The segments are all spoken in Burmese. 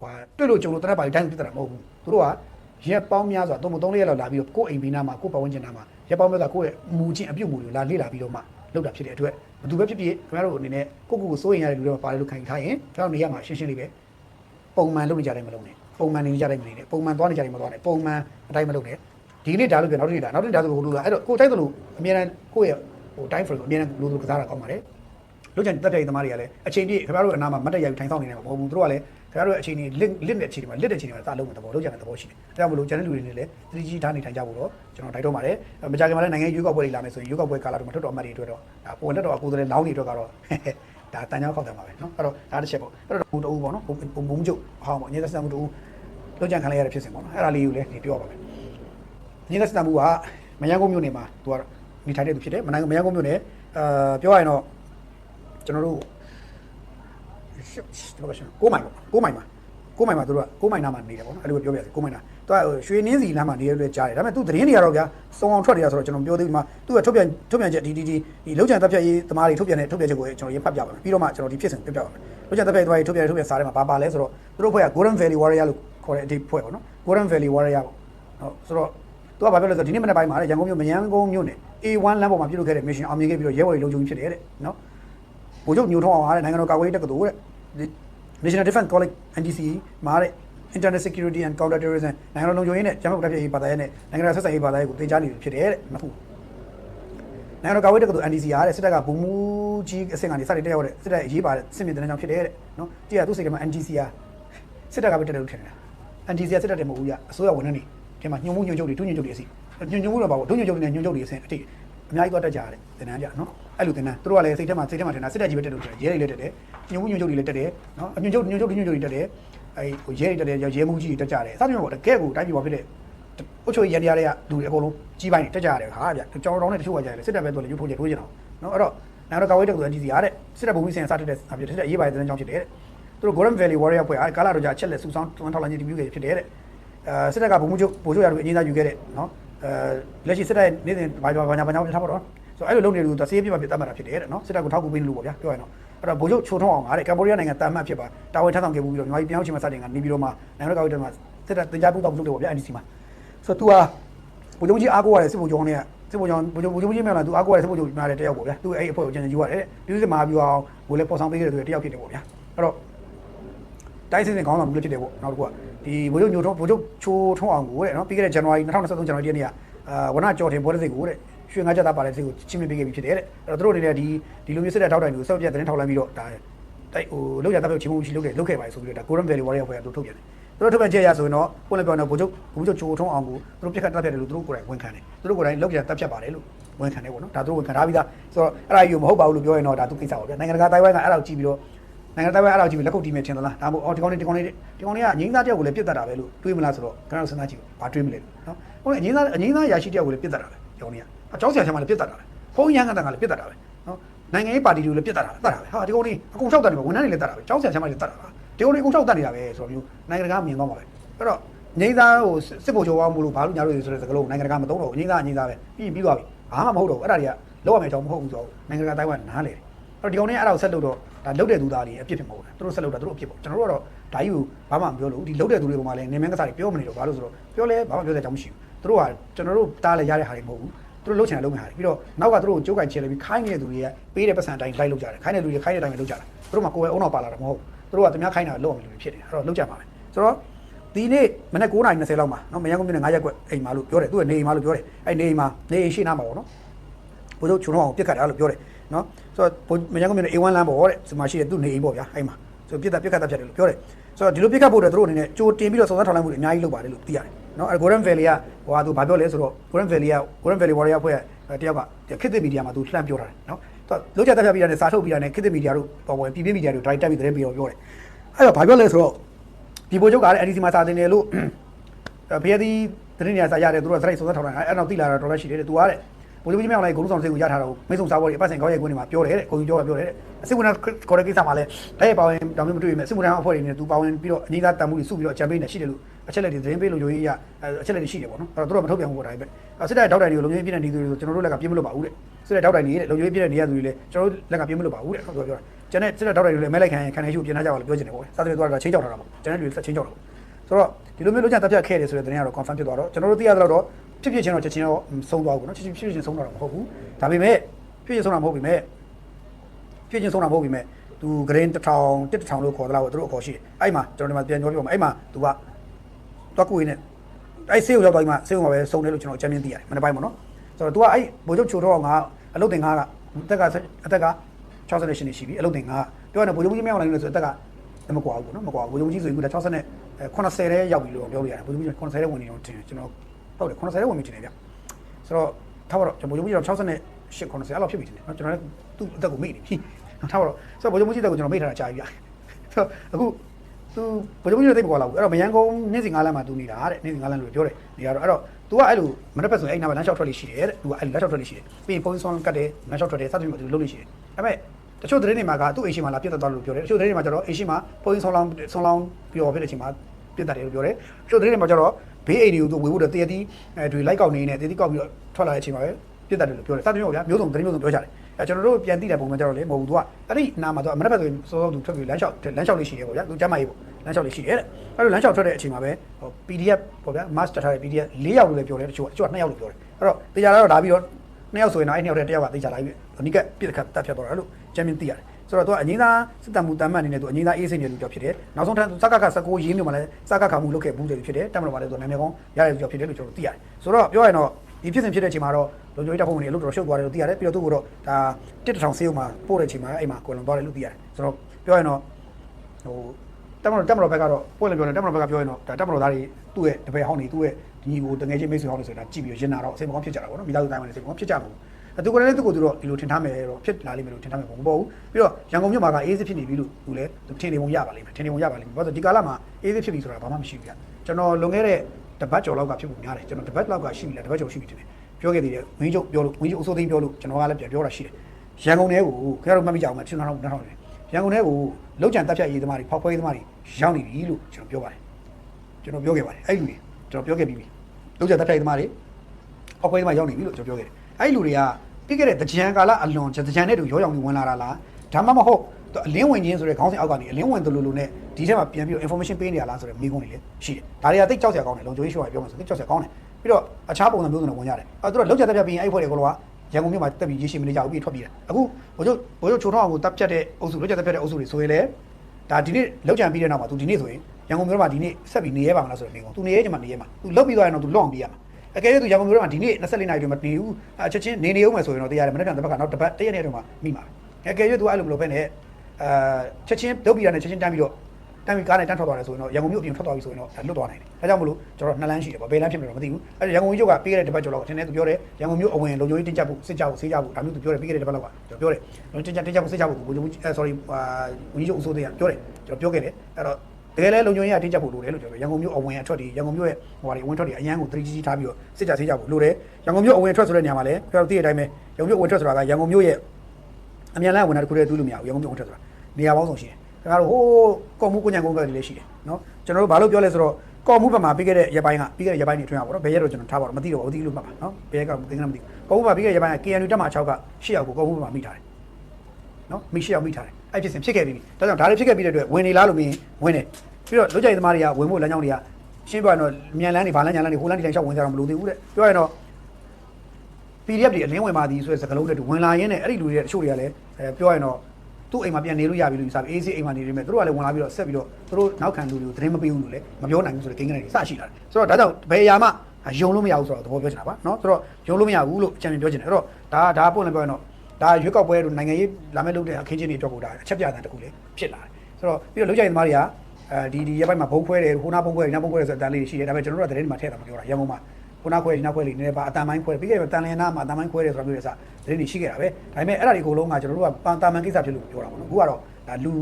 ဟိုတွေ့လို့ကြုံလို့တနက်ပါတိုင်းပြစ်တာမဟုတ်ဘူးသူတို့ကရက်ပေါင်းများစွာသုံးမသုံးလေးရက်လောက်လာပြီးတော့ကိုယ့်အိမ်ဘေးနားမှာကိုယ့်ပတ်ဝန်းကျင်နားမှာရက်ပေါင်းများစွာကိုယ့်ရဲ့မူချင်းအပြုတ်မူတွေလာလေ့လာပြီးတော့မှလောက်တာဖြစ်တဲ့အတွက်ဘယ်သူပဲဖြစ်ဖြစ်ခင်ဗျားတို့အနေနဲ့ကိုယ့်ကိုယ်ကိုစိုးရင်ရတဲ့လူတွေမှာပါတယ်လို့ခံယူထားရင်ကျွန်တော်နေရာမှာရှင်းရှင်းလေးပဲပုံမှန်လုပ်နေကြတယ်မလုပ်နဲ့ပုံမှန်နေကြတယ်မနေနဲ့ပုံမှန်သွားနေကြတယ်မသွားနဲ့ပုံမှန်အတိုင်းမလုပ်နဲ့ဒီနေ့ဒါလို့ပြောနောက်တစ်နေ့ဒါနောက်တစ်နေ့ဒါဆိုဟိုလိုလားအဲ့တော့ကိုယ်တိုက်သလိုအများအားကိုယ့်ရဲ့ဟို time frame ကိုအများအားလိုလိုကစားတာကောင်းပါတယ်လုတ်ချင်တက်တဲ့သမားတွေကလည်းအချိန်ပြည့်ခင်ဗျားတို့အနာမှာမတ်တက်ရိုက်ထိုင်ဆောင်နေတယ်မဟုတ်ဘူးသူတို့ကလည်း ခင်ဗျားတို့အချိန်ကြီးလစ်လစ်တဲ့ချိန်တွေမှာလစ်တဲ့ချိန်တွေမှာစလုံးတဲ့သဘောလုတ်ချင်တဲ့သဘောရှိတယ်။ဒါကြောင့်မလို့ကျန်တဲ့လူတွေနဲ့လည်းသတိကြီးထားနေထိုင်ကြဖို့တော့ကျွန်တော်တိုက်တော့ပါတယ်။မကြခင်မှာလည်းနိုင်ငံရွေးကောက်ပွဲတွေလာမယ်ဆိုရင်ရွေးကောက်ပွဲကာလတွေမှာထွက်တော်အမတ်တွေအတွက်တော့ဒါပုံလက်တော်အကူတွေလောင်းတွေအတွက်ကတော့ဒါတန်ကြောက်ခောက်တယ်မှာပဲနော်။အဲ့တော့ဒါတစ်ချက်ပေါ့။အဲ့တော့ဘုံတူပေါ့နော်။ဘုံဘုံဘုံကျုပ်ဟောင်းပေါ့။အငြင်းသက်စံမှုတူလုတ်ချင်ခံလိုက်ရတဲ့ဖြစ်စဉ်ပေါ့နော်။အဲ့ဒါလေးကိုလည်းဒီပြောပါမယ်။အငြင်းသက်စံမှုကမယန်းကုန်းမြို့နယ်မှာသူကနေထိုင်တဲ့သူဖြစ်တယ်။မနိုင်မယန်းကုန်းမြို့နယ်အာပြောရရင်တော့ကျွန်တော်တို့ ဒီလိုပဲရှင်6မိုင်ပေါ့6မိုင်မှာ6မိုင်မှာသူတို့က6မိုင်နားမှာနေတယ်ပေါ့နော်အဲ့လိုပဲပြောပြစီ6မိုင်နားသူကရွှေနှင်းစီနားမှာနေရလို့ကြားတယ်ဒါပေမဲ့သူသတင်းတွေကတော့ဗျာစုံအောင်ထွက်တယ်ဆိုတော့ကျွန်တော်ပြောသေးဒီမှာသူကထုတ်ပြန်ထုတ်ပြန်ချက်ဒီဒီဒီဒီလောက်ချန်တပ်ဖြတ်ရေးသမားတွေထုတ်ပြန်တဲ့ထုတ်ပြန်ချက်ကိုကျွန်တော်ရေးဖတ်ပြပါမယ်ပြီးတော့မှကျွန်တော်ဒီဖြစ်စဉ်ပြပြပါမယ်လောက်ချန်တပ်ဖြတ်ရေးသမားတွေထုတ်ပြန်ထုတ်ပြန်စာထဲမှာဘာပါလဲဆိုတော့သူတို့ဖွဲ့က Golden Valley Warrior လို့ခေါ်တဲ့အဓိပ္ပာယ်ပေါ့နော် Golden Valley Warrior ပေါ့ဟုတ်ဆိုတော့သူကဘာပြောလဲဆိုတော့ဒီနေ့မနေ့ပိုင်းမှာလေရန်ကုန်မြို့မယန်းကုန်းမြို့နယ် A1 လမ်းပေါ်မှာပြုလုပ်ခဲ့တဲ့ mission အောင်မြင်ခဲ့ပြီးတော့ရဲဘော်တွေလုံခြုံရေးဖြစ်တယ်တဲ့နော်ဗိုလ်ချုပ်ညိုထောင်းအောင်အားတဲ့နိုင်ငံတော်ကာကွယ်ရေးတက္ကသိုလ်တဲ့ National Defense College NDC မှာတဲ့ Internal Security and Counter Terrorism နိုင်ငံတော်လုံခြုံရေးနဲ့ဂျမတ်တပ်ဖြတ်ရေးဘာသာရေးနဲ့နိုင်ငံတော်ဆက်ဆံရေးဘာသာရေးကိုသင်ကြားနေပြီဖြစ်တယ်တဲ့နှစ်ခုနိုင်ငံတော်ကာကွယ်ရေးတက္ကသိုလ် NDC အားတဲ့စစ်တပ်ကဘုံမူကြီးအဆင့်ကနေစတင်တက်ရောက်တဲ့စစ်တပ်အရေးပါတဲ့စစ်မြေတန်းကြောင်ဖြစ်တယ်တဲ့နော်ကြည့်ရသူစိတ်ထဲမှာ NDC အားစစ်တပ်ကပဲတက်တယ်လို့ထင်တယ် NDC ကစစ်တပ်တယ်မဟုတ်ဘူးရအစိုးရဝန်ထမ်းတွေဒီမှာညှို့မှုညှို့ချုပ်တွေဒုညှို့ချုပ်တွေအစီညှို့ညှို့မှုတော့ပါဘူးဒုညှို့ချုပ်တွေနဲ့ညှို့ချုပ်တွေအဆင့်အထိ အများကြီးတော့တက်ကြရတယ်တင်တန်းကြနော်အဲ့လိုတင်တန်းသူတို့ကလည်းစိတ်ထဲမှာစိတ်ထဲမှာထင်တာစစ်တပ်ကြီးပဲတက်လို့ထင်တယ်ရဲတွေလည်းတက်တယ်ညှို့မှုညှို့ချုပ်တွေလည်းတက်တယ်နော်ညှို့ချုပ်ညှို့ချုပ်ညှို့ချုပ်တွေတက်တယ်အဲ့ဟိုရဲတွေတက်တယ်ရဲမှုကြီးတွေတက်ကြတယ်စသဖြင့်ပေါ့တကယ်ကိုတိုင်းပြည်ပေါ်ဖြစ်တဲ့အုတ်ချုပ်ရန်တရားတွေကလူတွေအကုန်လုံးကြီးပိုင်းတက်ကြရတယ်ဟာဗျကျွန်တော်တို့နဲ့တချို့ကကြတယ်စစ်တပ်ပဲတော့လေရုပ်ထုံးချက်ထိုးကြအောင်နော်အဲ့တော့နိုင်ငံတော်ကာကွယ်ရေးတက္ကသိုလ် NDC ရတဲ့စစ်တပ်ဘုံကြီးစင်စတက်တဲ့ဟာဖြစ်တဲ့စစ်တပ်ရေးပါတယ်တဲ့ကြောင်းဖြစ်တယ်တဲ့သူတို့ Golden Valley Warrior ဖွဲ့အားကာလာတို့ကြာချက်လက်စူဆောင်းတွန်းထောက်လာခြင်းတပြုခဲ့ဖြစ်တယ်တဲ့အဲစစ်တပ်ကဘုံမှုချုပ်ဗိုလ်ချုပ်ရတို့အငင်းသားယူခဲ့တဲ့နော် အဲလက်ရှိစစ်တပ်ရဲ့နေ့စဉ်ဘာဘာဘာညာဘာညာထားပါတော့ဆိုအဲ့လိုလုပ်နေလို့တဆေးပြပါပြတတ်မှတ်တာဖြစ်တယ်တဲ့နော်စစ်တပ်ကိုထောက်ကူပေးလို့ပေါ့ဗျာပြောရရင်တော့အဲ့တော့ဗိုလ်ချုပ်ချိုထုံးအောင်ကတဲ့ကမ္ဘောဒီးယားနိုင်ငံတာမတ်ဖြစ်ပါတာဝန်ထမ်းဆောင်ခဲ့ပြီးတော့မြန်မာပြည်ပြောင်းချင်မှစတင်ကနေပြီးတော့မှနိုင်ငံတော်ကာကွယ်ရေးမှာစစ်တပ်တင်ကြားပူးပေါင်းလုပ်တယ်ပေါ့ဗျာ NDC မှာဆိုတော့ तू ဟာဗိုလ်ချုပ်ကြီးအားကိုးရတယ်စစ်ဗိုလ်ချုပ်နဲ့စစ်ဗိုလ်ချုပ်ဗိုလ်ချုပ်ဗိုလ်ချုပ်ကြီးမြောက်လာ तू အားကိုးရတယ်စစ်ဗိုလ်ချုပ်များတဲ့တယောက်ပေါ့ဗျာ तू အဲ့အဖွဲ့ကိုကျန်ကျန်ယူရတယ်ဒီစစ်မှာပြောအောင်ဘိုလ်လည်းပေါ်ဆောင်ပေးခဲ့တဲ့သူတယောက်ဖြစ်တယ်ပေါ့ဗျာအဲ့တော့ တိုင်းစစ်စစ်ခေါင်းဆောင်မှုလည်းဖြစ်တယ်ပေါ့နောက်တစ်ခုကဒီဘိုလ်ချုပ်ညိုထုံးဘိုလ်ချုပ်ချိုးထုံးအောင်ကိုတဲ့နော်ပြီးခဲ့တဲ့ January 2023 January တရက်နေ့ကအာဝနကြော်တင်ဘောတဲ့စိတ်ကိုတဲ့ရွှေငါးချက်သားပါတဲ့စိတ်ကိုချင်းမြပေးခဲ့ပြီးဖြစ်တယ်တဲ့အဲ့တော့သူတို့အနေနဲ့ဒီဒီလိုမျိုးစစ်တဲ့ထောက်တိုင်ကိုစောက်ပြတဲ့ထောက်လိုက်ပြီးတော့ဒါတိုက်ဟိုလောက်ရတပ်ပြုတ်ချင်းမှုရှိလုပ်တယ်လုပ်ခဲ့ပါလေဆိုပြီးတော့ဒါ Golden Valley Warrior ဖွဲ့ကသူထုတ်ပြန်တယ်သူတို့ထုတ်ပြန်ချက်ရဆိုရင်တော့ကိုယ်လည်းပြောနေဘိုလ်ချုပ်ဘိုလ်ချုပ်ချိုးထုံးအောင်ကိုသူတို့ပြက်ခတ်တပ်ဖြတ်တယ်လို့သူတို့ကိုယ်တိုင်ဝန်ခံတယ်သူတို့ကိုယ်တိုင်လောက်ရတပ်ဖြတ်ပါတယ်လို့ဝန်ခံတယ်ပေါ့နော်ဒါသူတို့ဝန်ခံထားပြီးသားဆိုတော့အဲ့ဒါကြီးကိုမဟုတ်ပါဘူးလို့ပြောရင်တော့ဒါသူကိစ္စပါဗျာနိုင်ငံတကာတိုင်းဝိုင်းကအဲ့ဒါကိုကြည့်ပြီးတော့ နိုင်ငံသားပဲအဲ့လောက်ကြည့်ပြီးလက်ခုပ်တီးမယ်ထင်သလားဒါမှမဟုတ်အော်ဒီကောင်လေးဒီကောင်လေးဒီကောင်လေးကငိမ့်သားတယောက်ကိုလည်းပြစ်တတ်တာပဲလို့တွေးမလားဆိုတော့ခဏတော့စဉ်းစားကြည့်ဘာတွေးမလဲနော်ဟုတ်တယ်ငိမ့်သားငိမ့်သားရာရှိတယောက်ကိုလည်းပြစ်တတ်တာပဲဒီကောင်လေးကအကြောင်းဆရာဆရာမလည်းပြစ်တတ်တာပဲဖုန်းရန်ကတန်ကလည်းပြစ်တတ်တာပဲနော်နိုင်ငံရေးပါတီတွေကိုလည်းပြစ်တတ်တာပဲတတ်တာပဲဟာဒီကောင်လေးအကုန်၆တတ်တယ်ပဲဝန်ထမ်းတွေလည်းတတ်တာပဲကျောင်းဆရာဆရာမလည်းတတ်တာပါဒီကောင်လေးအကုန်၆တတ်နေတာပဲဆိုတော့မျိုးနိုင်ငံတကာမြင်သွားမှာပဲအဲ့တော့ငိမ့်သားဟိုစစ်ဖို့ကြောဝါမှုလို့ဘာလို့ညာလို့ဆိုတဲ့စကားလုံးနိုင်ငံတကာမသုံးတော့ငိမ့်သားငိမ့်သားပဲပြီးပြီးသွားပြီဘာမှမဟုတ်တော့ဘူးအဲ့ဒါတွေကလောက်ရမယ်အကြောင်းမဟုတ်ဘူးဆိုတော့နိုင်ငံတကာတိုင်းကနားလေတယ်အဲ့တော့ဒီကောင်လေးအဲ့ဒါကိုဆက်လုပ်တော့ ဒါလုတ်တဲ့သူသားတွေအပြစ်ဖြစ်မဟုတ်ဘူးသူတို့ဆက်လုပ်တာသူတို့အပြစ်ပေါ့ကျွန်တော်တို့ကတော့ဒါကြီးကိုဘာမှမပြောလို့ဒီလုတ်တဲ့သူတွေပေါ်မှာလည်းနေမင်းကစားတွေပြောမနေတော့ဘာလို့ဆိုတော့ပြောလဲဘာမှပြောတဲ့အကြောင်းမရှိဘူးသူတို့ကကျွန်တော်တို့တားလဲရတဲ့ဟာတွေမဟုတ်ဘူးသူတို့လုတ်ချင်တယ်လုတ်မယ်ဟာတွေပြီးတော့နောက်ကသူတို့ကိုကြိုးကင်ချဲလဲပြီးခိုင်းနေတဲ့သူတွေကပေးတဲ့ပတ်စံတိုင်းလိုက်လုတ်ကြတယ်ခိုင်းတဲ့သူတွေခိုင်းတဲ့အတိုင်းပဲလုတ်ကြတာသူတို့ကကိုယ်ရဲ့အုံနောက်ပါလာတာမဟုတ်ဘူးသူတို့ကတမ ्या ခိုင်းတာလုတ်အောင်လို့ဖြစ်တယ်အဲ့တော့လုတ်ကြပါမယ်ဆိုတော့ဒီနေ့မနေ့9:20လောက်မှာနော်မရန်ကုန်မြို့နယ်9ရက်ကွက်အိမ်မှာလို့ပြောတယ်သူကနေအိမ်မှာလို့ပြောတယ်အဲ့နေအိမ်မှာနေအိမ်ရှိနာမှာပေါ့နော်ဘိုးတို့ချုံတော့အောင်ပြစ်ခတ်တာလို့ပြောတယ်နော် ဆိုတော့မရန်ကုန်မြို့နယ် A1 လမ်းပေါ်တဲ့ဒီမှာရှိတဲ့သူ့နေအိမ်ပေါ့ဗျာအဲ့မှာဆိုပြစ်တာပြစ်ခတ်တာဖြစ်တယ်လို့ပြောတယ်ဆိုတော့ဒီလိုပြစ်ခတ်ဖို့အတွက်သူတို့အနေနဲ့ကြိုတင်ပြီးတော့စုံစမ်းထောက်လှမ်းမှုတွေအများကြီးလုပ်ပါတယ်လို့သိရတယ်နော်အဲ Golden Valley ကဟိုဟာသူဘာပြောလဲဆိုတော့ Golden Valley က Golden Valley Warrior ဖွဲ့တယောက်ကခေတ်သစ်မီဒီယာမှာသူလှမ်းပြောတာတယ်နော်သူလုံးချတက်ပြပြီးတာနဲ့စာထုတ်ပြီးတာနဲ့ခေတ်သစ်မီဒီယာတို့ပေါ်ပေါ်ပြည်ပြမီဒီယာတို့ direct တက်ပြီးသတင်းပြီးတော့ပြောတယ်အဲ့တော့ဘာပြောလဲဆိုတော့ဒီဘိုးချုပ်ကလည်း NDC မှာစာတင်တယ်လို့ဖျက်သီးသတင်းညာစာရတယ်သူတို့ကစရိုက်စုံစမ်းထောက်လှမ်းအဲ့တော့သိလာတာတော်တော်ရှိတယ်သူကတဲ့ ဘိုးကြီးမြောင်လိုက်ဂုံဆောင်စိတ်ကိုရထားတာကိုမိတ်ဆုံစားပွဲတွေအပတ်စဉ်ကောင်းရဲ့ကွင်းတွေမှာပြောတယ်တဲ့ကိုကြီးပြောတာပြောတယ်တဲ့အစစ်ဝင်ခေါ်တဲ့ကိစ္စမှာလည်းတိုက်ရိုက်ပါဝင်တောင်းမတွေ့ရမယ်စစ်ဝင်အဖွဲ့တွေနဲ့သူပါဝင်ပြီးတော့အငြိမ်းသားတန်မှုတွေစုပြီးတော့ချန်ပိန်းနဲ့ရှိတယ်လို့အချက်လက်တွေသတင်းပေးလို့ယုံရင်ရအချက်လက်တွေရှိတယ်ပေါ့နော်အဲ့တော့သူတို့မထုတ်ပြန်ဘူးပေါ့ဒါပဲစစ်တပ်တောက်တိုင်တွေကိုလုံခြုံရေးပြည့်တဲ့နေသူတွေကိုကျွန်တော်တို့လက်ကပြင်းမလို့ပါဘူးတဲ့စစ်တပ်တောက်တိုင်တွေတဲ့လုံခြုံရေးပြည့်တဲ့နေရသူတွေလည်းကျွန်တော်တို့လက်ကပြင်းမလို့ပါဘူးတဲ့ဟုတ်ပြောပြောတာကျန်တဲ့စစ်တပ်တောက်တွေလည်းမဲလိုက်ခံရင်ခံနေရှိကိုပြင်ထားကြပါလို့ပြောချင်တယ်ပေါ့။စသဖြင့်သူကတော့ချင်းကြောက်ထားတာပေါ့။ကျန်တဲ့လူတွေဆက်ချင်းကြောက်တာပေါ့။ဆိုတော့ဒီလိုမျိုးလုံးချတပ်ဖြတ်ခဲ့တယ်ဆိုတဲ့သတင်းကတော့ confirm ဖြစ်သွားတော့ကျွန်တော်တို့သိရသလောက်တော့ ဖြစ်ဖြစ်ချင်းတော့ချက်ချင်းတော့ဆုံးသွားဘူးနော်။ချက်ချင်းဖြစ်ဖြစ်ချင်းဆုံးသွားတာမဟုတ်ဘူး။ဒါပေမဲ့ဖြစ်ဖြစ်ဆုံးတာမဟုတ်ပေမဲ့ဖြစ်ချင်းဆုံးတာမဟုတ်ပေမဲ့သူဂရင်းတစ်ထောင်တစ်ထောင်လို့ခေါ်သလားပေါ့သူတို့အခေါ်ရှိတယ်။အဲ့မှာကျွန်တော်ဒီမှာပြန်ပြောပြပါမယ်။အဲ့မှာသူကတွက်ကူရင်းနဲ့အဲ့ဆေးကိုရောက်သွားပြီးမှဆေးကိုမှာပဲစုံတယ်လို့ကျွန်တော်အကြမ်းမြင်သိရတယ်မနေ့ပိုင်းပေါ့နော်ဆိုတော့ तू ကအဲ့ဘိုးချုပ်ချိုတော့ကအလုတ်တင်ငါကအသက်ကဆက်အသက်က68နှစ်ရှိပြီအလုတ်တင်ငါကပြောရရင်ဘိုးချုပ်ကြီးမရောက်နိုင်လို့ဆိုအသက်ကမကွာဘူးပေါ့နော်မကွာဘူးဘိုးချုပ်ကြီးဆိုရင်က60နဲ့80တဲ့ရောက်ပြီလို့ပြောလို့ရတယ်ဘိုးချုပ်ကြီး80တဲ့ဝင်နေတော့တင်ကျွန်တော် ဟုတ်တယ်80တဲ့ဝင်ပြီတင်တယ်ဗျဆိုတော့ထားပါတော့ကျွန်တော်ဘိုးချုပ်ကြီးတော့60နဲ့8 90အဲ့လိုဖြစ်ပြီတင်တယ်နော်ကျွန်တော်လည်းသူ့အသက်ကိုမေ့နေပြီထားပါတော့ဆိုတော့ဘိုးချုပ်ကြီးတက်ကိုကျွန်တော်မေ့ထားတာကြာပြီဗျဆိုတော့အခုသူဘယ်လိုမျိုးသိမကွာလောက်ဘူးအဲ့တော့မယန်းကုန်းနေ့စဉ်ငါးလမ်းမှာသူနေတာတဲ့နေ့စဉ်ငါးလမ်းလို့ပြောတယ်နေရာတော့အဲ့တော့ तू ကအဲ့လိုမနေ့ကဆိုရင်အဲ့နာမှာလမ်းလျှောက်ထွက်လေးရှိတယ်တဲ့ तू ကအဲ့လိုလမ်းလျှောက်ထွက်လေးရှိတယ်ပြီးရင်ဖုန်းဆွန်ကတ်တယ်လမ်းလျှောက်ထွက်တယ်စသဖြင့်သူလုပ်လို့ရှိတယ်ဒါပေမဲ့တချို့သတင်းတွေမှာကသူ့အိမ်ရှိမှာလာပြတ်သွားလို့ပြောတယ်တချို့သတင်းတွေမှာကျတော့အိမ်ရှိမှာဖုန်းဆွန်လောင်းဆွန်လောင်းပြီးတော့ဖြစ်တဲ့အချိန်မှာပြတ်တယ်လို့ပြောတယ်တချို့သတင်းတွေမှာကျတော့ ဘေးအိမ်တွေကိုသူဝေဖို့တည်းတည်းတွေလိုက်ကောက်နေနေတည်းတည်းကောက်ပြီးတော့ထွက်လာတဲ့အချိန်မှာပဲပြစ်တတ်တယ်လို့ပြောတယ်စသဖြင့်ပေါ့ဗျာမျိုးစုံသတင်းမျိုးစုံပြောကြတယ်အဲကျွန်တော်တို့ပြန်သိတဲ့ပုံစံကြတော့လေမဟုတ်ဘူးသူကအဲ့ဒီနာမှာသူအမရက်ဘက်ဆိုစောစောသူထွက်ပြီးလမ်းလျှောက်လမ်းလျှောက်လေးရှိတယ်ပေါ့ဗျာသူကျမ်းမကြီးပေါ့လမ်းလျှောက်လေးရှိတယ်တဲ့အဲ့လိုလမ်းလျှောက်ထွက်တဲ့အချိန်မှာပဲဟို PDF ပေါ့ဗျာ master ထားတဲ့ PDF ၄ယောက်လို့လည်းပြောတယ်တချို့ကတချို့က2ယောက်လို့ပြောတယ်အဲ့တော့တေချာတော့လာပြီးတော့2ယောက်ဆိုရင်တော့အဲ့2ယောက်တည်း1ယောက်ကတေချာလာပြီးအနိကပြစ်ခတ်တတ်ဖြတ်တော့တယ်လို့ကျမ်းမင်းသိရတယ် ဆိုတော့သူကအငင်းသားစစ်တမ်းမှုတမ်းမှန်နေနဲ့သူအငင်းသားအေးစိတ်နေလူကြောက်ဖြစ်တယ်နောက်ဆုံးထပ်စကက19ရေးမြို့မှာလည်းစကကမှုလုပ်ခဲ့ဘူးတယ်ဖြစ်တယ်တက်မလို့ပါလဲသူနာမည်ကောင်းရတဲ့လူကြောက်ဖြစ်တယ်လို့ကျွန်တော်သိရတယ်ဆိုတော့ပြောရရင်တော့ဒီဖြစ်စဉ်ဖြစ်တဲ့အချိန်မှာတော့လုံခြုံရေးတပ်ဖွဲ့ဝင်တွေအလုပ်တော်ရှုပ်သွားတယ်လို့သိရတယ်ပြီးတော့သူ့ကိုတော့ဒါတစ်တထောင်ဆေးရုံမှာပို့တဲ့အချိန်မှာအဲ့မှာကွယ်လွန်သွားတယ်လို့သိရတယ်ဆိုတော့ပြောရရင်တော့ဟိုတက်မလို့တက်မလို့ဘက်ကတော့ပို့လည်းပြောတယ်တက်မလို့ဘက်ကပြောရင်တော့ဒါတက်မလို့သားတွေသူ့ရဲ့တပည့်ဟောင်းတွေသူ့ရဲ့ဒီကိုတငယ်ချင်းမိတ်ဆွေဟောင်းတွေဆိုတာကြည့်ပြီးရရင်တော့အစိမ်မကောင်းဖြစ်ကြတာပေါ့နော်မိသားစုတိုင်းမှာလည်းအစိမ်မကောင်းဖြစ်ကြဘူး သူကလည်းသူ့ကိုသူတော့ဒီလိုထင်ထားမယ်တော့ဖြစ်လာလိမ့်မယ်လို့ထင်ထားမယ်ပေါ့မပေါ့ဘူးပြီးတော့ရန်ကုန်မြို့မှာကအေးစစ်ဖြစ်နေပြီလို့သူလည်းထင်နေပုံရပါလိမ့်မယ်ထင်နေပုံရပါလိမ့်မယ်ဘာလို့ဒီကာလမှာအေးစစ်ဖြစ်ပြီဆိုတာဘာမှမရှိဘူးဗျကျွန်တော်လွန်ခဲ့တဲ့တပတ်ကျော်လောက်ကဖြစ်ဖို့များတယ်ကျွန်တော်တပတ်လောက်ကရှိပြီလားတပတ်ကျော်ရှိပြီတင်တယ်ပြောခဲ့သေးတယ်ဝင်းချုပ်ပြောလို့ဝင်းချုပ်အစိုးသိန်းပြောလို့ကျွန်တော်ကလည်းပြန်ပြောတာရှိတယ်ရန်ကုန်ထဲကိုခင်ဗျားတို့မှတ်မိကြအောင်မဖြစ်တော့တော့တော့ရန်ကုန်ထဲကိုလောက်ကြံတက်ဖြတ်ရေးသမားတွေဖောက်ခွဲရေးသမားတွေရောက်နေပြီလို့ကျွန်တော်ပြောပါတယ်ကျွန်တော်ပြောခဲ့ပါတယ်အဲ့လူတွေကျွန်တော်ပြောခဲ့ပြီးပြီလောက်ကြံတက်ဖြတ်ရေးသမားတွေဖောက်ခွဲရေးသမားရောက်နေပြီလို့ကျွန်တော်ပြောခဲ့တယ် အဲ့လူတွေကပြီးခဲ့တဲ့တကြံကာလအလွန်တကြံနဲ့တူရောရောင်ကြီးဝင်လာတာလားဒါမှမဟုတ်အလင်းဝင်ခြင်းဆိုတဲ့ခေါင်းစဉ်အောက်ကနေအလင်းဝင်သလိုလိုနဲ့ဒီထဲမှာပြန်ပြီး information ပေးနေရလားဆိုတဲ့မိကုန်းတွေလည်းရှိတယ်ဒါတွေကသိကြောက်စရာကောင်းတယ်လုံခြုံရေးရှော့ရပြောမှဆိုသိကြောက်စရာကောင်းတယ်ပြီးတော့အခြားပုံစံမျိုးစုံတွေဝင်ကြတယ်အဲသူတို့လောက်ကြတက်ပြပြီးရင်အဲ့ဖွဲ့တွေကလောကရန်ကုန်မြို့မှာတက်ပြီးရေရှည်မနေကြဘူးပြီးထွက်ပြေးတယ်အခုဘိုးချုပ်ဘိုးချုပ်ချိုထောင်းအောင်ကိုတက်ပြတ်တဲ့အုပ်စုလောက်ကြတက်ပြတ်တဲ့အုပ်စုတွေဆိုရင်လေဒါဒီနေ့လောက်ကြံပြီးတဲ့နောက်မှာသူဒီနေ့ဆိုရင်ရန်ကုန်မြို့မှာဒီနေ့ဆက်ပြီးနေရပါမလားဆိုတဲ့မိကုန်းသူနေရချင်မှနေရမှာသူလောက်ပြီးသွားရင်တော့သူလွန့်ပြေးရမှာ အကယ်၍ तू ရန်ကုန်မြို့မှာဒီနေ့24နာရီတွင်မနေဘူးအချက်ချင်းနေနေဦးမယ်ဆိုရင်တော့တရားတယ်မနေ့ကတစ်ပတ်ကနောက်တစ်ပတ်တရက်နေ့တွင်မှမိမှာအကယ်၍ तू အဲ့လိုမလုပ်ဘဲနဲ့အာချက်ချင်းလုပ်ပြီးတာနဲ့ချက်ချင်းတန်းပြီးတော့တန်းပြီးကားနဲ့တန်းထွက်သွားတယ်ဆိုရင်တော့ရန်ကုန်မြို့အပြင်ထွက်သွားပြီဆိုရင်တော့လွတ်သွားနိုင်တယ်။ဒါကြောင့်မလို့ကျွန်တော်နှစ်လမ်းရှိတယ်ပေါ့။ဘယ်လမ်းဖြစ်မလဲတော့မသိဘူး။အဲ့ဒါရန်ကုန်ကြီးချုပ်ကပြီးခဲ့တဲ့တစ်ပတ်ကျော်လောက်ထင်တယ်သူပြောတယ်ရန်ကုန်မြို့အဝင်လုံခြုံရေးတင်ကြဖို့စစ်ကြဖို့ဆေးကြဖို့ဒါမျိုးသူပြောတယ်ပြီးခဲ့တဲ့တစ်ပတ်လောက်ကကျွန်တော်ပြောတယ်။တင်ကြတင်ကြဖို့ဆေးကြဖို့ဘုံချုပ်အဲ sorry အာဝန်ကြီးချုပ်ဦးစိုးသိန်းကပြောတယ်ကျွန်တော်ပြောခဲ့တယ်။အဲ့တော့တ ကယ်လဲလုံခြုံရေးကတင်ကြဖို့လိုတယ်လို့ကျွန်တော်ရန်ကုန်မြို့အဝင်အထွက်တွေရန်ကုန်မြို့ရဲ့ဟိုဟာတွေအဝင်ထွက်တွေအရန်ကိုသတိကြီးကြီးထားပြီးတော့စစ်ကြဆေးကြဖို့လိုတယ်။ရန်ကုန်မြို့အဝင်အထွက်ဆိုတဲ့နေရာမှာလည်းကျွန်တော်သိတဲ့အတိုင်းပဲရန်ကုန်မြို့အဝင်ထွက်ဆိုတာကရန်ကုန်မြို့ရဲ့အမြန်လမ်းဝင်တာတစ်ခုတည်းတူးလို့မရဘူးရန်ကုန်မြို့အဝင်ထွက်ဆိုတာနေရာပေါင်းစုံရှိတယ်။ခင်ဗျားတို့ဟိုးကော်မှုကိုညံကုန်းကလေးလည်းရှိတယ်နော်ကျွန်တော်တို့ဘာလို့ပြောလဲဆိုတော့ကော်မှုဘက်မှာပြီးခဲ့တဲ့ရက်ပိုင်းကပြီးခဲ့တဲ့ရက်ပိုင်းတွေထွင်ရပါတော့ဘယ်ရက်တော့ကျွန်တော်ထားပါတော့မသိတော့ဘူးအသိလို့မှတ်ပါနော်ဘယ်ရက်ကသင်္ကန်းမသိဘူးကော်မှုဘက်ပြီးခဲ့တဲ့ရက်ပိုင်းက KNU တက်မှာ6က8ယောက်ကိုကော်မှုဘက်မှာမိထားတယ်နော်မိ8ယောက်မိထားတယ်အဲ့ဖြစ်စဉ်ဖြစ်ခဲ့ပြီဒါကြောင့်ဒါတွေဖြစ်ခဲ့ပြီးတဲ့အတွက်ဝင်နေလားလို့မင်းဝင်တယ် ပြီးတော့လူကြိုက်သမားတွေကဝင်ဖို့လမ်းကြောင်းတွေကရှင်းပြရတော့မြန်လန်းတွေဘာလန်းညာလန်းတွေဟိုလန်းဒီလန်းရှောက်ဝင်ကြတော့မလို့သေးဘူးတဲ့ပြောရရင်တော့ PDF တွေအလင်းဝင်ပါသည်ဆိုတဲ့စကားလုံးတွေဝင်လာရင်းနဲ့အဲ့ဒီလူတွေတချို့တွေကလည်းအဲပြောရရင်တော့သူ့အိမ်မှာပြန်နေလို့ရပြီလို့ယူဆပြီး AC အိမ်မှာနေနေမယ်သူတို့ကလည်းဝင်လာပြီးတော့ဆက်ပြီးတော့သူတို့နောက်ခံလူတွေကိုသတင်းမပေးဘူးလို့လည်းမပြောနိုင်ဘူးဆိုတဲ့ကိန်းကနေစရှိလာတယ်ဆိုတော့ဒါကြောင့်ဘယ်အရာမှယုံလို့မရဘူးဆိုတော့သဘောပြောချင်တာပါเนาะဆိုတော့ယုံလို့မရဘူးလို့အကြံဉာဏ်ပြောချင်တယ်အဲ့တော့ဒါဒါပုံလည်းပြောရင်တော့ဒါရွေးကောက်ပွဲတို့နိုင်ငံရေးလာမဲ့လုပ်တဲ့အခင်းချင်းတွေအတွက်ကိုဒါအချက်ပြတဲ့တခုလေးဖြစ်လာတယ်ဆိုတော့ပြီးတော့လူကြိုက်သမားတွေက အဲဒီဒီရက်ပိုင်းမှာဘုံခွဲတယ်ဟိုနာဘုံခွဲတယ်နောက်ဘုံခွဲတယ်ဆိုတဲ့အတန်လေးရှိတယ်ဒါပေမဲ့ကျွန်တော်တို့ကသတင်းတွေမှာထည့်တာမပြောတာရန်ကုန်မှာခုနခွဲဒီနောက်ခွဲလေးနည်းနည်းပါအတန်ပိုင်းခွဲပြီးခဲ့တယ်တန်လျင်နာမှာအတန်ပိုင်းခွဲတယ်ဆိုတာမျိုးတွေစသတင်းတွေရှိခဲ့တာပဲဒါပေမဲ့အဲ့ဒါတွေအကုန်လုံးကကျွန်တော်တို့ကပန်တာမန်ကိစ္စဖြစ်လို့ပြောတာပေါ့နော်အခုကတော့ဒါလူ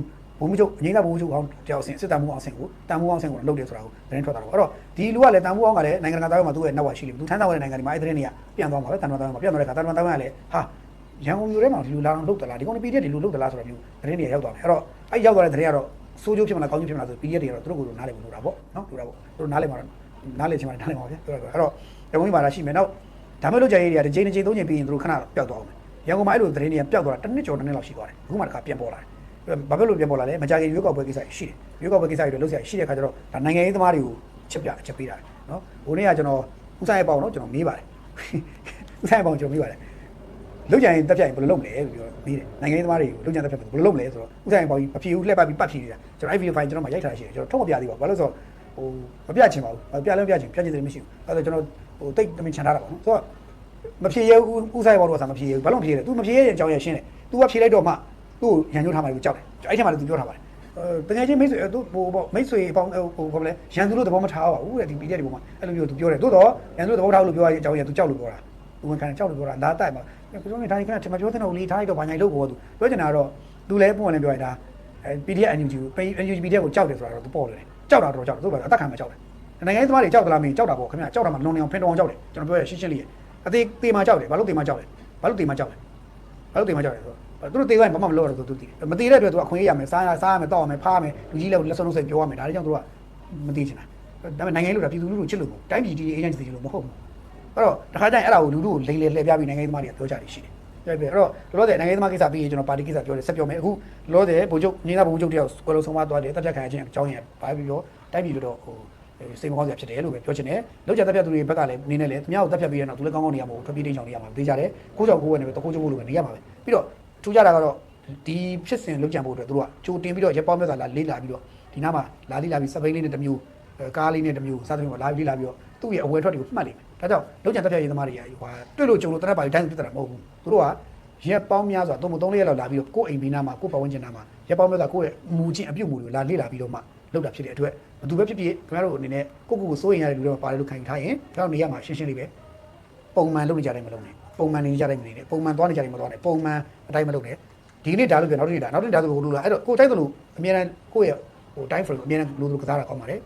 ဘုံမချုပ်အငိမ့်ကဘုံမချုပ်အောင်တယောက်ဆင်စစ်တမ်းမှုအောင်ဆင်ကိုတမ်းမှုအောင်ဆင်ကိုလုပ်တယ်ဆိုတာကိုသတင်းထွက်တာပေါ့အဲ့တော့ဒီလူကလည်းတမ်းမှုအောင်ကလည်းနိုင်ငံတကာသားမှာသူ့ရဲ့နောက်ဝရှိလိမ့်မယ်သူထမ်းဆောင်တဲ့နိုင်ငံတွေမှာအဲ့သတင်းတွေကပြန်သွားမှာပဲတမ်းမှုသားမှာပြန်သွားတဲ့ခါတမ်းမှုသားကလည်းဟာရန်ကုန်မြို့ထဲမှာဒီလိုလာအောင်လုပ်သလားဒီကောင် PDF ဒီလိုလုပ်သလားဆိုတာမျိုးသတင်းတွေရောက်သွားတယ်အဲ့တော့အဲ့ရောက်သွားတဲ့သတင်းကတော့ စိုးကျိုးဖြစ်မလားကောင်းကျိုးဖြစ်မလားဆို PDF တွေကတော့သူတို့ကိုယ်နားလည်ဖို့လိုတာပေါ့နော်လိုတာပေါ့သူတို့နားလည်မှာနားလည်ချင်မှနားလည်မှာဗျာပြောတာအဲ့တော့ရန်ကုန်မှာလာရှိမယ်နောက်ဒါမဲ့လို့ကြရေးတွေကတစ်ချိန်တစ်ချိန်သုံးချိန်ပြီးရင်သူတို့ခဏပျောက်သွားအောင်ရန်ကုန်မှာအဲ့လိုသတင်းတွေကပျောက်သွားတာတစ်နှစ်ကျော်တစ်နှစ်လောက်ရှိသွားတယ်အခုမှတခါပြန်ပေါ်လာတယ်ဘာဖြစ်လို့ပြန်ပေါ်လာလဲမကြခင်ရွေးကောက်ပွဲကိစ္စရှိတယ်ရွေးကောက်ပွဲကိစ္စတွေလို့လုပ်ဆရာရှိတဲ့ခါကျတော့ဒါနိုင်ငံရေးသမားတွေကိုချက်ပြချက်ပေးတာနော်ဟိုနေ့ကကျွန်တော်ဥဆိုင်ပေါအောင်နော်ကျွန်တော်မေးပါတယ်ဥဆိုင်ပေါအောင်ကျွန်တော်မေးပါတယ် လုံကြရင်တက်ပြရင်ဘယ်လိုလုပ်မလဲလို့ပြောမေးတယ်နိုင်ငံရေးသမားတွေကိုလုံကြတက်ပြဘယ်လိုလုပ်မလဲဆိုတော့ဥဆိုင်ပေါအောင်မဖြေဘူးလှည့်ပတ်ပြီးပတ်ဖြေနေတာကျွန်တော်အဲ့ဗီဒီယိုဖိုင်ကျွန်တော်မှရိုက်ထားရှိတယ်ကျွန်တော်ထုတ်မပြသေးပါဘူးဘာလို့ဆိုတော့ဟိုမပြချင်ပါဘူးပြလဲပြချင်ပြချင်တယ်မရှိဘူးအဲ့ဒါကျွန်တော်ဟိုတိတ်တမင်ချန်ထားတာပေါ့နော်ဆိုတော့ မဖြေရဘူးဥဆိုင်ဘောတော့ဆာမဖြေရဘူးဘာလို့မဖြေရလဲ तू မဖြေရတဲ့အကြောင်းရရှင်းတယ် तू ကဖြေလိုက်တော့မှသူ့ကိုရန်ညှိုးထားမှလို့ကြောက်တယ်အဲ့ထက်မှလည်း तू ပြောထားပါတယ်အဲတကယ်ချင်းမိတ်ဆွေသူဟိုပေါ့မိတ်ဆွေအပေါင်းဟိုဘာလဲရန်သူလို့သဘောမထားပါဘူးတဲ့ဒီ PDF ဒီပုံမှာအဲ့လိုမျိုး तू ပြောတယ်သို့တော့ရန်သူလို့သဘောထားလို့ပြောရတဲ့အကြောင်းရ तू ကြောက်လို့ပြောတာ तू ဝန်ခံကြောက်လို့ပြောတာလာတိုက်မှာ ပြောနေထားရင်ခဏထင်မပြောသင့်တော့ဘူးလေထားလိုက်တော့ဘာညာလုပ်ပေါ်သူပြောချင်တာကတော့သူလည်းပုံမှန်လည်းပြောရတာအဲ PDF NUG ကို NUG PDF ကိုကြောက်တယ်ဆိုတာတော့သူပေါ်တယ်ကြောက်တာတော့ကြောက်တယ်သူကအသက်ခံမှာကြောက်တယ်နိုင်ငံရေးသမားတွေကြောက်သလားမင်းကြောက်တာပေါ့ခင်ဗျာကြောက်တာမှမနှောင်းနေအောင်ဖင်တော်အောင်ကြောက်တယ်ကျွန်တော်ပြောရရှင်းရှင်းလေးအသေးသေးမှကြောက်တယ်ဘာလို့သေးမှကြောက်လဲဘာလို့သေးမှကြောက်လဲဘာလို့သေးမှကြောက်လဲဆိုတော့သူတို့သေးကဘာမှမလုပ်ရတော့သူသိတယ်မသေးတဲ့အတွက်သူကအခွင့်အရေးရမယ်စားရစားရမယ်တောက်ရမယ်ဖားရမယ်လူကြီးလည်းလက်ဆုံးလုံးဆက်ပြောရမယ်ဒါလည်းကြောင့်သူကမသေးချင်တာဒါပေမဲ့နိုင်ငံရေးလို့တာပြည်သူလူထုချစ်လို့မဟုတ်တိုင်းပြည်ကြီးအေဂျင့်စီလို့မဟုတ်ဘူး အဲ့တော့တခါကျရင်အဲ့ဒါကိုလူထုကိုလိမ်လည်လှည့်ပြပြီးနိုင်ငံရေးသမားတွေကပြောကြတယ်ရှိတယ်ပြပြအဲ့တော့လောလောဆယ်နိုင်ငံရေးသမားကိစ္စပြီးရင်ကျွန်တော်ပါတီကိစ္စပြောတယ်ဆက်ပြောမယ်အခုလောလောဆယ်ဗိုလ်ချုပ်ညီနာဗိုလ်ချုပ်တယောက်ကိုလုံးဆုံးမသွားတယ်တပ်ဖြတ်ခံရခြင်းအကြောင်းရဘာပြီးပြောတိုင်းပြည်လို့တော့ဟိုစိတ်မကောင်းစရာဖြစ်တယ်လို့ပဲပြောချင်တယ်လောက်ကြတပ်ဖြတ်သူတွေဘက်ကလည်းနေနဲ့လေသူများကိုတပ်ဖြတ်ပြီးရတော့သူလည်းကောင်းကောင်းနေရမှာမဟုတ်ထွက်ပြေးတိတ်ချောင်နေရမှာသိကြတယ်ကိုကြောက်ကိုဝယ်နေပဲတကိုးချိုးဖို့လိုပဲနေရမှာပဲပြီးတော့ထူးကြတာကတော့ဒီဖြစ်စဉ်လောက်ကြံဖို့အတွက်သူတို့ကကြိုတင်ပြီးတော့ရပောင်းမြတ်စွာလာလေးလာပြီးတော့ဒီနားမှာလာလေးလာပြီးစပိန်လေးနဲ့တစ်မျိုးကားလေးနဲ့တစ်မျိုးစသဖြင့်လာလေးလာပြီးတော့ သူ့ရဲ့အဝယ်ထွက်တွေကိုမှတ်လိမ့်မယ်ဒါကြောင့်လောက်ကြံတပ်ဖြတ်ရေးသမားတွေကဟိုတွေ့လို့ကြုံလို့တနက်ပါးတိုင်းပြတ်တာမဟုတ်ဘူးသူတို့ကရက်ပေါင်းများစွာသုံးမသုံးလေးရက်လောက်လာပြီးတော့ကိုယ့်အိမ်ဘေးနားမှာကိုယ့်ပတ်ဝန်းကျင်နားမှာရက်ပေါင်းများစွာကိုယ့်ရဲ့မူချင်းအပြုတ်မူတွေကိုလာလေးလာပြီးတော့မှလောက်တာဖြစ်တဲ့အတွက်ဘသူပဲဖြစ်ဖြစ်ခင်ဗျားတို့အနေနဲ့ကိုယ့်ကိုယ်ကိုစိုးရင်ရတဲ့လူတွေပါတယ်လို့ခံယူထားရင်ကျွန်တော်နေရာမှာရှင်းရှင်းလေးပဲပုံမှန်လုပ်နေကြတယ်မလုပ်နဲ့ပုံမှန်နေကြတယ်မနေနဲ့ပုံမှန်သွားနေကြတယ်မသွားနဲ့ပုံမှန်အတိုင်းမလုပ်နဲ့ဒီနေ့ဒါလို့ပြောနောက်တစ်နေ့ဒါနောက်တစ်နေ့ဒါဆိုဟိုလိုလားအဲ့တော့ကိုယ်တိုက်သလိုအများအားကိုယ့်ရဲ့ဟို time frame အများအားလိုလိုကစားတာကောင်းပါတယ်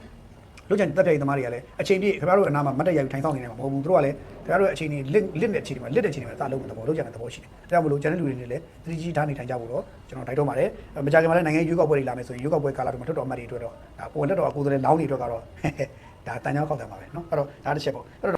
လို့ချင်တက်ပြိုင်သမားတွေကလည်းအချိန်ပြည့်ခင်ဗျားတို့အနာမှာမတ်တရိုက်ထိုင်ဆောင်နေတယ်မဟုတ်ဘူးသူတို့ကလည်းခင်ဗျားတို့အချိန်ကြီးလစ်လစ်တဲ့အချိန်တွေမှာလစ်တဲ့အချိန်တွေမှာစလုံးတဲ့သဘောလို့ချင်တဲ့သဘောရှိတယ်ဒါကြောင့်မလို့ကျန်တဲ့လူတွေနဲ့လည်းသတိကြီးထားနေထိုင်ကြဖို့တော့ကျွန်တော်တိုက်တော့ပါတယ်မကြခင်မှာလည်းနိုင်ငံရွေးကောက်ပွဲတွေလာမယ်ဆိုရင်ရွေးကောက်ပွဲကာလတွေမှာထွက်တော်အမတ်တွေအတွက်တော့ဒါပေါ်လက်တော်အကူတွေလောင်းတွေအတွက်ကတော့ဒါတန်ကြောင်းခောက်တယ်ပါပဲเนาะအဲ့တော့ဒါတစ်ချက်ပေါ့အဲ့တော့